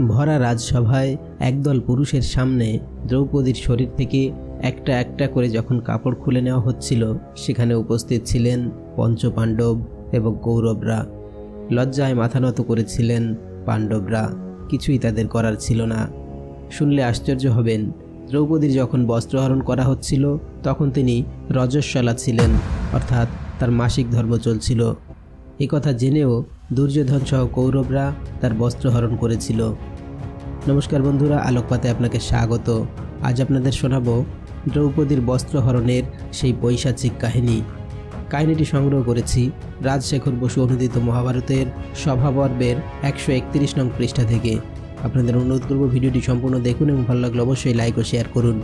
ভরা রাজসভায় একদল পুরুষের সামনে দ্রৌপদীর শরীর থেকে একটা একটা করে যখন কাপড় খুলে নেওয়া হচ্ছিল, সেখানে উপস্থিত ছিলেন পঞ্চপাণ্ডব এবং কৌরবরা। লজ্জায় মাথা নত করেছিলেন পাণ্ডবরা। কিছুই তাদের করার ছিল না। শুনলে আশ্চর্য হবেন, দ্রৌপদীর যখন বস্ত্রহরণ করা হচ্ছিল, তখন তিনি রজস্বলা ছিলেন, অর্থাৎ তার মাসিক ধর্ম চলছিল। কথা জেনেও দুর্যোধন সহ কৌরবরা তার বস্ত্রহরণ করেছিল। নমস্কার বন্ধুরা, আলোকপাতে আপনাকে স্বাগত। আজ আপনাদের শোনাবো দ্রৌপদীর বস্ত্রহরণের সেই পৈশাচিক কাহিনী। কাহিনীটি সংগ্রহ করেছি রাজশেখর বসু অনুদিত মহাভারতের সভাপর্বের একশো একত্রিশ নং পৃষ্ঠা থেকে। আপনাদের অনুরোধ করব ভিডিওটি সম্পূর্ণ দেখুন এবং ভালো লাগলে অবশ্যই লাইক ও শেয়ার করুন।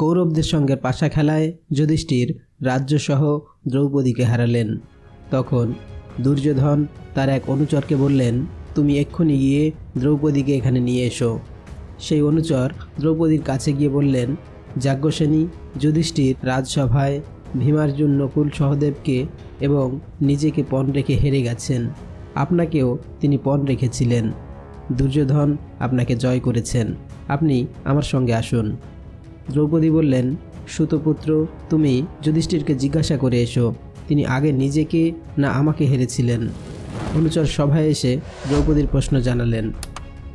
কৌরবদের সঙ্গে পাশা খেলায় যুধিষ্ঠির রাজ্যসহ দ্রৌপদীকে হারালেন। তখন দুর্যোধন তার এক অনুচরকে বললেন তুমি এক্ষুনি গিয়ে দ্রৌপদীকে এখানে নিয়ে এসো। সেই অনুচর দ্রৌপদীর কাছে গিয়ে বললেন, যাজ্ঞসেনী, যুধিষ্ঠির, রাজসভায় ভীমার্জুন নকুল সহদেবকে এবং নিজেকে পণ রেখে হেরে গেছেন। আপনাকেও তিনি পণ রেখেছিলেন। দুর্যোধন আপনাকে জয় করেছেন। আপনি আমার সঙ্গে আসুন। দ্রৌপদী বললেন, সুতপুত্র, তুমি যুধিষ্ঠিরকে জিজ্ঞাসা করে এসো। তিনি আগে নিজেকে না আমাকে হেরেছিলেন। অনুচর সভায় এসে দ্রৌপদীর প্রশ্ন জানালেন,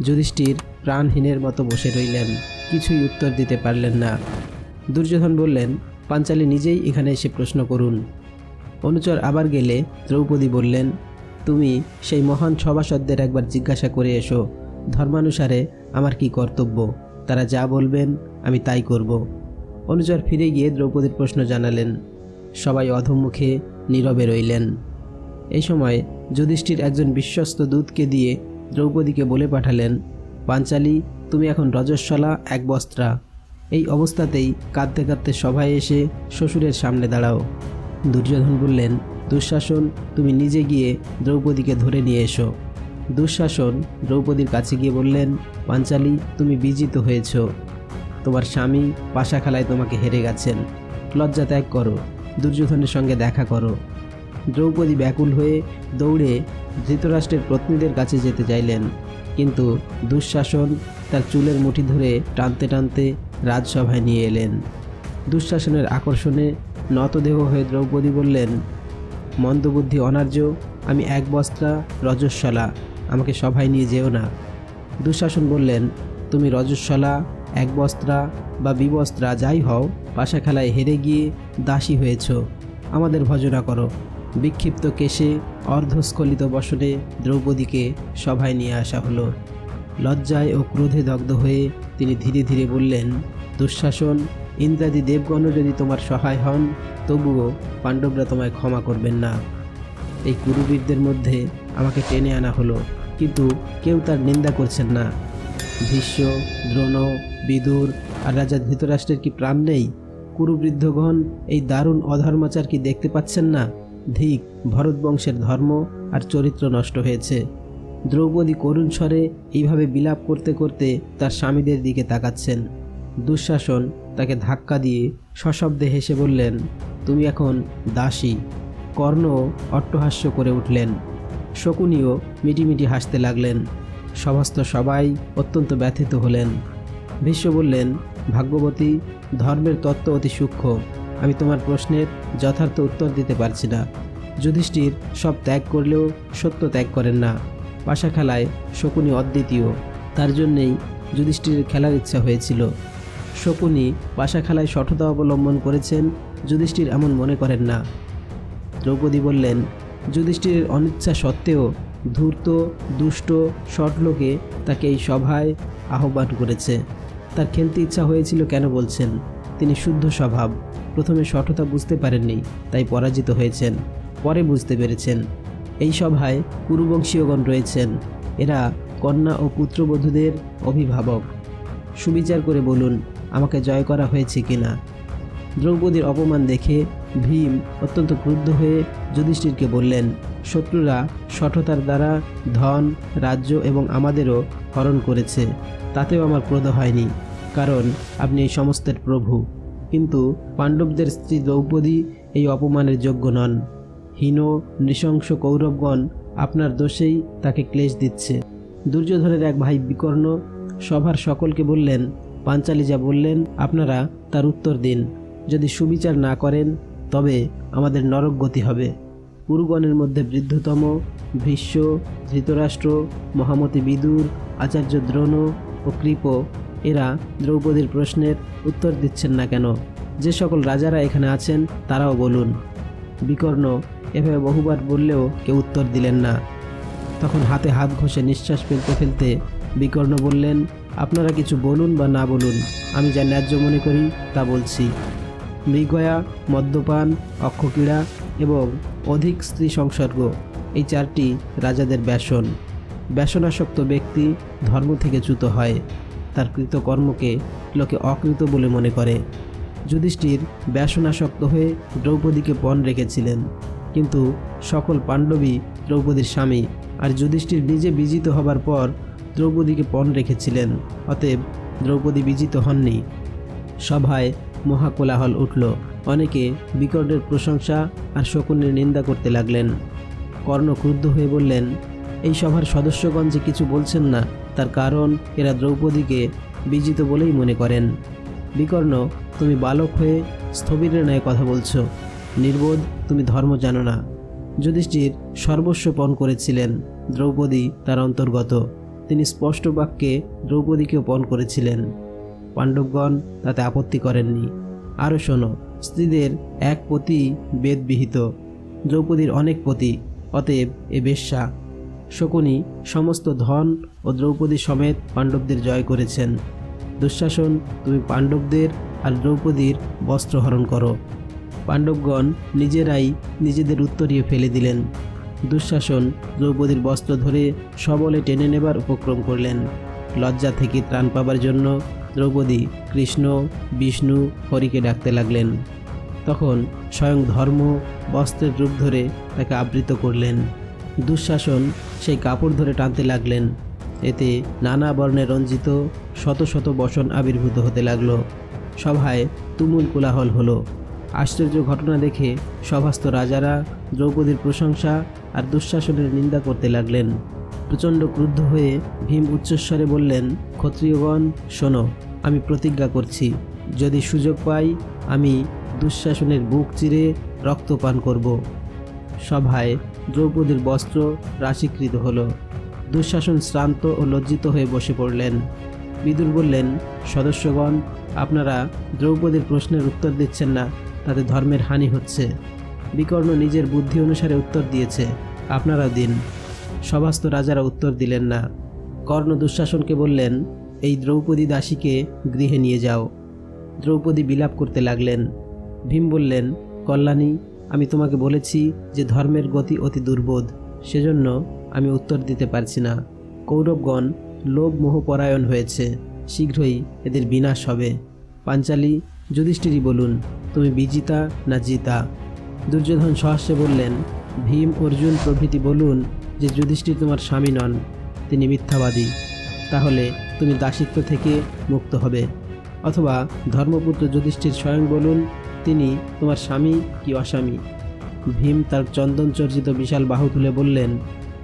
যুধিষ্ঠির প্রাণহীনের মতো বসে রইলেন, কিছুই উত্তর দিতে পারলেন না। দুর্যোধন বললেন, পাঞ্চালী নিজেই এখানে এসে প্রশ্ন করুন। অনুচর আবার গেলে দ্রৌপদী বললেন, তুমি সেই মহান সভাসদদের একবার জিজ্ঞাসা করে এসো। ধর্মানুসারে আমার কি কর্তব্য? তারা যা বলবেন, আমি তাই করব। অনুচর ফিরে গিয়ে দ্রৌপদীর প্রশ্ন জানালেন, সবাই অধমুখে নীরবে রইলেন। এই সময় যুধিষ্ঠির একজন বিশ্বস্ত দূতকে দিয়ে দ্রৌপদীকে বলে পাঠালেন, পাঞ্চালী, তুমি এখন রজস্বলা, এক বস্ত্রা। এই অবস্থাতেই কাঁদতে কাঁদতে সভায় এসে শ্বশুরের সামনে দাঁড়াও। দুর্যোধন বললেন, দুঃশাসন, তুমি নিজে গিয়ে দ্রৌপদীকে ধরে নিয়ে এসো। দুঃশাসন দ্রৌপদীর কাছে গিয়ে বললেন, পাঞ্চালী, তুমি বিজিত হয়েছ। তোমার স্বামী পাশাখালায় তোমাকে হেরে গেছেন। লজ্জা ত্যাগ করো। দুর্যোধনের সঙ্গে দেখা করো। দ্রৌপদী ব্যাকুল হয়ে দৌড়ে ধৃতরাষ্ট্রের পত্নীদের কাছে যেতে চাইলেন। কিন্তু দুঃশাসন তার চুলের মুঠি ধরে টানতে টানতে রাজসভায় নিয়ে এলেন। দুঃশাসনের আকর্ষণে নতদেহ হয়ে দ্রৌপদী বললেন, মন্দবুদ্ধি অনার্য, আমি এক বস্ত্রা রজস্বলা, আমাকে সভায় নিয়ে যেও না। দুঃশাসন বললেন, তুমি রজস্বলা, এক বস্ত্রা বা বিবস্ত্রা যাই হও পাশা খেলায় হেরে গিয়ে দাসী হয়েছ। আমাদের ভজনা করো। বিক্ষিপ্ত কেশে অর্ধস্খলিত বসনে দ্রৌপদীকে সভায় নিয়ে আসা হলো। লজ্জায় ও ক্রোধে দগ্ধ হয়ে তিনি ধীরে ধীরে বললেন, দুঃশাসন, ইন্দ্রাদি দেবগণও যদি তোমার সহায় হন, তবুও পাণ্ডবরা তোমায় ক্ষমা করবেন না। এই কুরুবীরদের মধ্যে আমাকে টেনে আনা হলো, কিন্তু কেউ তার নিন্দা করছেন না। ভীষ্ম, দ্রোণ, বিদুর আর রাজা ধৃতরাষ্ট্রের কি প্রাণ নেই? কুরুবৃদ্ধগণ এই দারুণ অধর্মাচার কি দেখতে পাচ্ছেন না? ধিক ভরতবংশের ধর্ম আর চরিত্র নষ্ট হয়েছে। দ্রৌপদী করুণ স্বরে এইভাবে বিলাপ করতে করতে তার স্বামীদের দিকে তাকাচ্ছেন। দুঃশাসন তাকে ধাক্কা দিয়ে সশব্দে হেসে বললেন, তুমি এখন দাসী। কর্ণ অট্টহাস্য করে উঠলেন। শকুনিও মিটিমিটি হাসতে লাগলেন। সমস্ত সবাই অত্যন্ত ব্যথিত হলেন। ভীষ্ম বললেন, ভাগ্যবতী, ধর্মের তত্ত্ব অতি সূক্ষ্ম। আমি তোমার প্রশ্নের যথার্থ উত্তর দিতে পারছি না। যুধিষ্ঠির সব ত্যাগ করলেও সত্য ত্যাগ করেন না। পাশা খেলায় শকুনি অদ্বিতীয়। তার জন্যেই যুধিষ্ঠিরের খেলার ইচ্ছা হয়েছিল। শকুনি পাশা খেলায় সঠতা অবলম্বন করেছেন, যুধিষ্ঠির এমন মনে করেন না। দ্রৌপদী বললেন, যুধিষ্ঠিরের অনিচ্ছা সত্ত্বেও ধূর্ত, দুষ্ট সটলোকে তাকে এই সভায় আহ্বান করেছে। তার খেলতে ইচ্ছা হয়েছিল কেন বলছেন? তিনি শুদ্ধ স্বভাব। প্রথমে সঠতা বুঝতে পারেননি, তাই পরাজিত হয়েছেন। পরে বুঝতে পেরেছেন। এই সভায় কুরুবংশীয়গণ রয়েছেন। এরা কন্যা ও পুত্রবধূদের অভিভাবক। সুবিচার করে বলুন, আমাকে জয় করা হয়েছে কিনা? দ্রৌপদীর অপমান দেখে ভীম অত্যন্ত ক্রুদ্ধ হয়ে যুধিষ্ঠিরকে বললেন, শত্রুরা সঠতার দ্বারা ধন, রাজ্য এবং আমাদেরও হরণ করেছে। তাতেও আমার ক্রোধ হয়নি। কারণ আপনি এই সমস্তের প্রভু। কিন্তু পাণ্ডবদের স্ত্রী দ্রৌপদী এই অপমানের যোগ্য নন। হীন নৃশংস কৌরবগণ আপনার দোষেই তাকে ক্লেশ দিচ্ছে। দুর্যোধনের এক ভাই বিকর্ণ সভার সকলকে বললেন পাঞ্চালী যা বললেন, আপনারা তার উত্তর দিন। যদি সুবিচার না করেন, তবে আমাদের নরক গতি হবে। পুরুগণের মধ্যে বৃদ্ধতম ভীষ্ম ধৃতরাষ্ট্র, মহামতি বিদুর, আচার্য দ্রোণ ও কৃপ এরা দ্রৌপদীর প্রশ্নের উত্তর দিচ্ছেন না কেন? যে সকল রাজারা এখানে আছেন, তারাও বলুন। বিকর্ণ এভাবে বহুবার বললেও কেউ উত্তর দিলেন না। তখন হাতে হাত ঘষে নিঃশ্বাস ফেলতে ফেলতে বিকর্ণ বললেন, আপনারা কিছু বলুন বা না বলুন, আমি যা ন্যায্য মনে করি তা বলছি। মৃগয়া, মদ্যপান, অক্ষক্রীড়া এবং অধিক স্ত্রী সংসর্গ, এই চারটি রাজাদের ব্যসন। ব্যসনাসক্ত ব্যক্তি ধর্ম থেকে চ্যুত হয়। তার কৃতকর্মকে লোকে অকৃত বলে মনে করে। যুধিষ্ঠির ব্যসনাসক্ত হয়ে দ্রৌপদীকে পণ রেখেছিলেন। কিন্তু সকল পাণ্ডবী দ্রৌপদীর স্বামী আর যুধিষ্ঠির নিজে বিজিত হবার পর দ্রৌপদীকে পণ রেখেছিলেন। অতএব দ্রৌপদী বিজিত হননি। সভায় মহাকোলাহল উঠল। অনেকে বিকর্ণের প্রশংসা আর শকুনের নিন্দা করতে লাগলেন। কর্ণ ক্রুদ্ধ হয়ে বললেন এই সভার সদস্যগণ যে কিছু বলছেন না, তার কারণ এরা দ্রৌপদীকে বিজিত বলেই মনে করেন। বিকর্ণ, তুমি বালক হয়ে স্থবিরের ন্যায় কথা বলছো। নির্বোধ, তুমি ধর্ম জানো না। যুধিষ্ঠির সর্বস্ব পণ করেছিলেন, দ্রৌপদী তার অন্তর্গত। তিনি স্পষ্ট বাক্যে দ্রৌপদীকেও পণ করেছিলেন। পাণ্ডবগণ তাতে আপত্তি করেননি। আরও শোনো, স্ত্রীদের এক পতি বেদবিহিত, দ্রৌপদীর অনেক পতি, অতএব এ বেশ্যা শকুনি সমস্ত ধন ও দ্রৌপদী সমেত পাণ্ডবদের জয় করেছেন। দুঃশাসন, তুমি পাণ্ডবদের আর দ্রৌপদীর বস্ত্র হরণ করো। পাণ্ডবগণ নিজেরাই নিজেদের উত্তরিয়ে ফেলে দিলেন। দুঃশাসন দ্রৌপদীর বস্ত্র ধরে সবলে টেনে নেবার উপক্রম করলেন। লজ্জা থেকে ত্রাণ পাবার জন্য দ্রৌপদী কৃষ্ণ, বিষ্ণু, হরিকে ডাকতে লাগলেন। তখন স্বয়ং ধর্ম বস্ত্রের রূপ ধরে তাকে আবৃত করলেন। দুঃশাসন সেই কাপড় ধরে টানতে লাগলেন। এতে নানা বর্ণে রঞ্জিত শত শত বসন আবির্ভূত হতে লাগল। সভায় তুমুল কোলাহল হলো। আশ্চর্য ঘটনা দেখে সভাস্থ রাজারা দ্রৌপদীর প্রশংসা আর দুঃশাসনের নিন্দা করতে লাগলেন। প্রচণ্ড ক্রুদ্ধ হয়ে ভীম উচ্চস্বরে বললেন, ক্ষত্রিয়গণ, শোনো, আমি প্রতিজ্ঞা করছি, যদি সুযোগ পাই আমি দুঃশাসনের বুক চিরে রক্তপান করব। সভায় দ্রৌপদীর বস্ত্র রাশিকৃত হলো। দুঃশাসন শ্রান্ত ও লজ্জিত হয়ে বসে পড়লেন। বিদুর বললেন, সদস্যগণ, আপনারা দ্রৌপদীর প্রশ্নের উত্তর দিচ্ছেন না, তাতে ধর্মের হানি হচ্ছে। বিকর্ণ নিজের বুদ্ধি অনুসারে উত্তর দিয়েছে আপনারা দিন। সভাস্থ রাজারা উত্তর দিলেন না। কর্ণ দুঃশাসনকে বললেন, এই দ্রৌপদী দাসীকে গৃহে নিয়ে যাও। দ্রৌপদী বিলাপ করতে লাগলেন। ভীম বললেন, কল্যাণী আমি তোমাকে বলেছি যে ধর্মের গতি অতি দুর্বোধ, সেজন্য আমি উত্তর দিতে পারছি না। কৌরবগণ লোভ মোহপরায়ণ হয়েছে, শীঘ্রই এদের বিনাশ হবে। পাঞ্চালী, যুধিষ্ঠিরই বলুন, তুমি বিজিতা না জিতা? দুর্যোধন সহাস্যে বললেন, ভীম, অর্জুন প্রভৃতি বলুন যে যুধিষ্ঠির তোমার স্বামী নন, তিনি মিথ্যাবাদী। তাহলে তুমি দাসিত্ব থেকে মুক্ত হবে। অথবা ধর্মপুত্র যুধিষ্ঠির স্বয়ং বলুন তিনি, তোমার স্বামী কি অস্বামী? ভীম তার চন্দনচর্চিত বিশাল বাহু তুলে বললেন,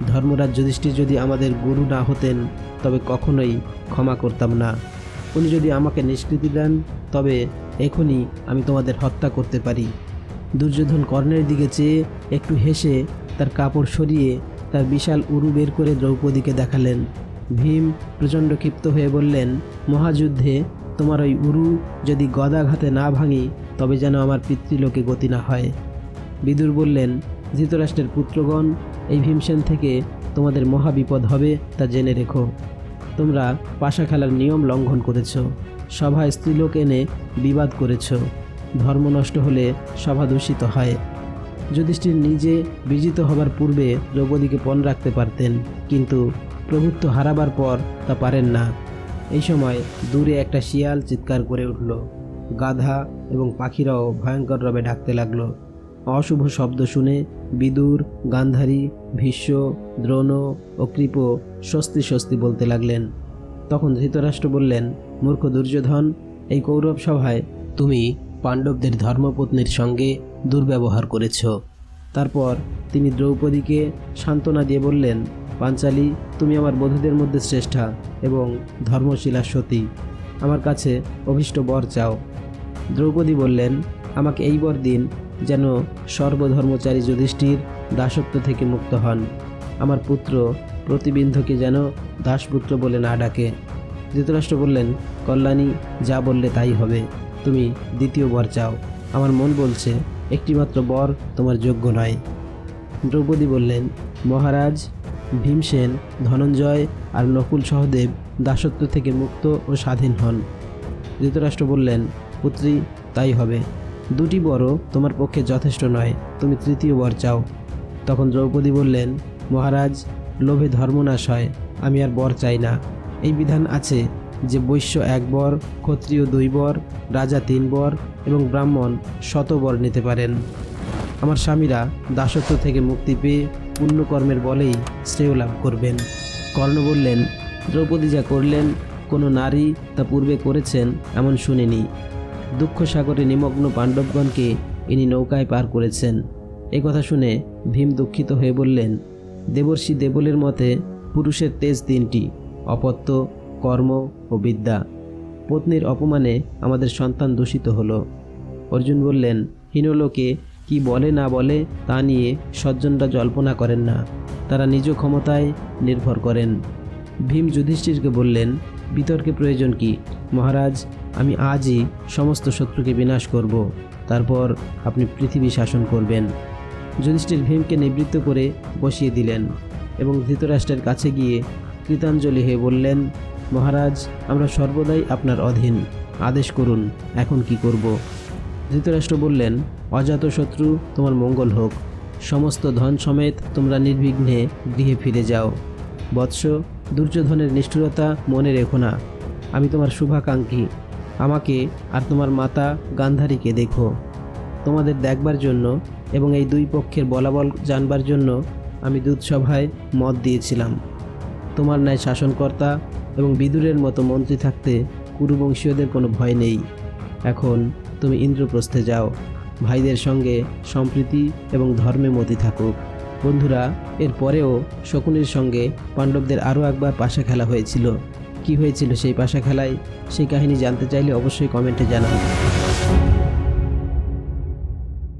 ধর্মরাজ যুধিষ্ঠির যদি আমাদের গুরু না হতেন, তবে কখনোই ক্ষমা করতাম না। উনি যদি আমাকে নিষ্কৃতি দেন, তবে এখনই আমি তোমাদের হত্যা করতে পারি। দুর্যোধন কর্ণের দিকে চেয়ে একটু হেসে তার কাপড় সরিয়ে তার বিশাল উরু বের করে দ্রৌপদীকে দেখালেন। ভীম প্রচণ্ড ক্ষিপ্ত হয়ে বললেন, মহাযুদ্ধে তোমার ওই উরু যদি গদাঘাতে না ভাঙি তবে যেন আমার পিতৃলোকে গতি না হয়। বিদুর বললেন, ধৃতরাষ্ট্রের পুত্রগণ, এই ভীমসেন থেকে তোমাদের মহাবিপদ হবে তা জেনে রেখো। তোমরা পাশা খেলার নিয়ম লঙ্ঘন করেছ, সভায় স্ত্রীলোক এনে বিবাদ করেছ, ধর্ম নষ্ট হলে সভা দূষিত হয়। যুধিষ্ঠির নিজে বিজিত হবার পূর্বে দ্রৌপদীকে পণ রাখতে পারতেন, কিন্তু প্রভুত্ব হারাবার পর তা পারেন না। এই সময় দূরে একটা শিয়াল চিৎকার করে উঠল। গাধা এবং পাখিরাও ভয়ঙ্কর রবে ডাকতে লাগল। অশুভ শব্দ শুনে বিদুর, গান্ধারী, ভীষ্ম, দ্রোণ ও কৃপ স্বস্তি স্বস্তি বলতে লাগলেন। তখন ধৃতরাষ্ট্র বললেন, মূর্খ দুর্যোধন, এই কৌরব সভায় তুমি পাণ্ডবদের ধর্মপত্নীর সঙ্গে দুর্ব্যবহার করেছ। তারপর তিনি দ্রৌপদীকে সান্ত্বনা দিয়ে বললেন, পাঞ্চালী, তুমি আমার বধূদের মধ্যে শ্রেষ্ঠা এবং ধর্মশীলা সতী। আমার কাছে অভীষ্ট বর চাও। দ্রৌপদী বললেন, আমাকে এই বর দিন যেন সর্বধর্মচারী যুধিষ্ঠির দাসত্ব থেকে মুক্ত হন। আমার পুত্র প্রতিবিন্ধকে যেন দাসপুত্র বলে না ডাকে। ধৃতরাষ্ট্র বললেন, কল্যাণী, যা বললে তাই হবে। তুমি দ্বিতীয় বর চাও। আমার মন বলছে, একটিমাত্র বর তোমার যোগ্য নয়। দ্রৌপদী বললেন, মহারাজ, ভীমসেন, ধনঞ্জয় আর নকুল সহদেব দাসত্ব থেকে মুক্ত ও স্বাধীন হন। ধৃতরাষ্ট্র বললেন পুত্রী, তাই হবে। দুটি বরও তোমার পক্ষে যথেষ্ট নয়, তুমি তৃতীয় বর চাও। তখন দ্রৌপদী বললেন, মহারাজ, লোভে ধর্মনাশ হয়, আমি আর বর চাই না। এই বিধান আছে যে বৈশ্য এক বর, ক্ষত্রিয় দুই বর, রাজা তিন বর এবং ব্রাহ্মণ শত বর নিতে পারেন। আমার স্বামীরা দাসত্ব থেকে মুক্তি পেয়ে পুণ্যকর্মের বলেই শ্রেয় লাভ করবেন। কর্ণ বললেন, দ্রৌপদী যা করলেন, কোনো নারী তা পূর্বে করেছেন এমন শুনিনি। দুঃখ সাগরে নিমগ্ন পাণ্ডবগণকে ইনি নৌকায় পার করেছেন। এ কথা শুনে ভীম দুঃখিত হয়ে বললেন, দেবর্ষি দেবলের মতে পুরুষের তেজ তিনটি, অপত্য, কর্ম ও বিদ্যা। পত্নীর অপমানে আমাদের সন্তান দূষিত হলো। অর্জুন বললেন, হীনলোকে কি বলে না বলে তা নিয়ে সজ্জনরা জল্পনা করেন না। তারা নিজ ক্ষমতায় নির্ভর করেন। ভীম যুধিষ্ঠিরকে বললেন, বিতর্কে প্রয়োজন কি? মহারাজ আমি আজই সমস্ত শত্রুকে বিনাশ করব। তারপর আপনি পৃথিবী শাসন করবেন। যুধিষ্ঠির ভীমকে নিবৃত্ত করে বসিয়ে দিলেন এবং ধৃতরাষ্ট্রের কাছে গিয়ে কৃতাঞ্জলি হয়ে বললেন, মহারাজ, আমরা সর্বদাই আপনার অধীন। আদেশ করুন, এখন কি করব? ধৃতরাষ্ট্র বললেন অজাতশত্রু তোমার মঙ্গল হোক। সমস্ত ধন সমেত তোমরা নির্বিঘ্নে গৃহে ফিরে যাও। বৎস, দুর্যোধনের নিষ্ঠুরতা মনে রেখো না। আমি তোমার শুভাকাঙ্ক্ষী। আমাকে আর তোমার মাতা গান্ধারীকে দেখো। তোমাদের দেখবার জন্য এবং এই দুই পক্ষের বলাবল জানবার জন্য আমি দুধসভায় মত দিয়েছিলাম। তোমার ন্যায় শাসনকর্তা এবং বিদুরের মতো মন্ত্রী থাকতে কুরুবংশীয়দের কোনো ভয় নেই। এখন তুমি ইন্দ্রপ্রস্থে যাও। ভাইদের সঙ্গে সম্প্রীতি এবং ধর্মে মতি থাকুক। বন্ধুরা এর পরেও শকুনির সঙ্গে পাণ্ডবদের আরও একবার পাশা খেলা হয়েছিল। কি হয়েছিল সেই পাশা খেলায় সেই কাহিনী জানতে চাইলে অবশ্যই কমেন্টে জানান